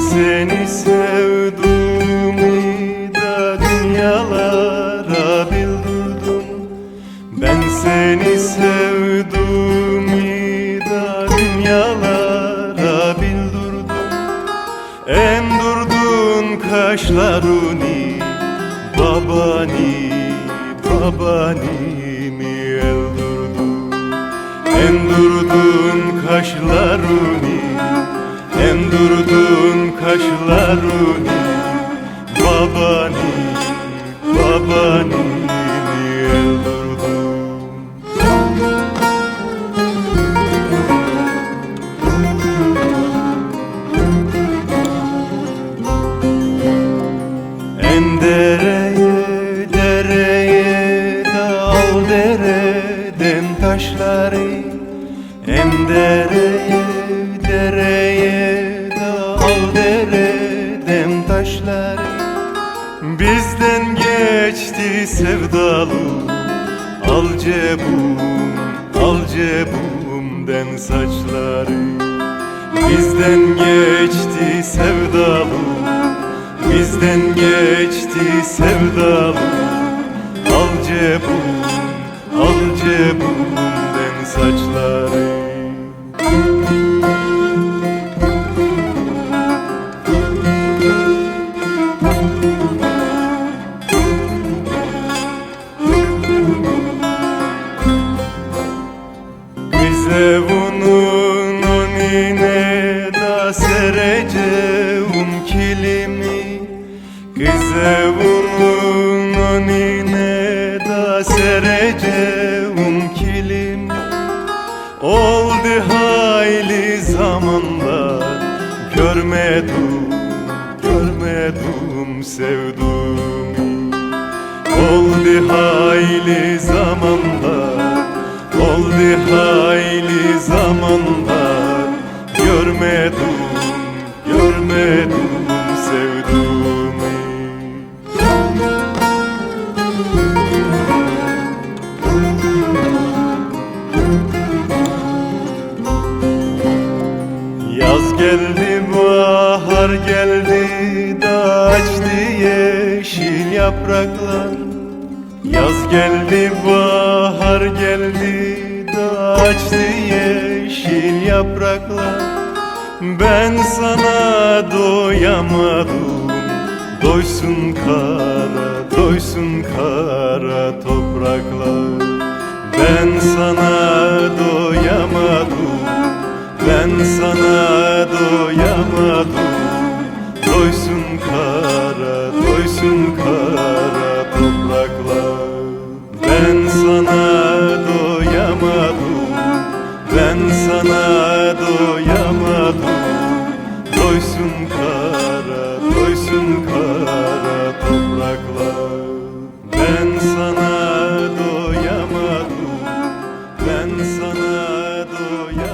seni sevdim da dünyalara bildirdim Ben seni sevdim da dünyalara bildirdim Endurdun kaşlarını babani babani mi eldurdun Endurdun kaşlarını Endurdun kaşlarını Babani babani mi eldurdun En dereye dereye dal dereden taşları En dereye dereye dal dereden taşları Bizden geçti sevdalı Al cebum, al cebumden saçları. Bizden geçti sevdalı Bizden geçti sevdalı. Al cebum, al cebumden saçları Bize bunun önüne da sereceğim kilimi. Bize bunun önüne da sereceğim kilimi. Oldu hayli zamanda görmedim, görmedim sevduğumu. Oldu hayli zamanda Oldu hayli zamanda Görmedim, görmedim sevduğumu Yaz geldi, bahar geldi da açtı yeşil yapraklar. Yaz geldi, bahar geldi da açtı yeşil yapraklar. Ben sana doyamadım. Doysun kara, doysun kara topraklar. Ben sana doyamadım. Ben sana doyamadım. Doysun kara, doysun kara topraklar. Ben sana ben sana doyamam.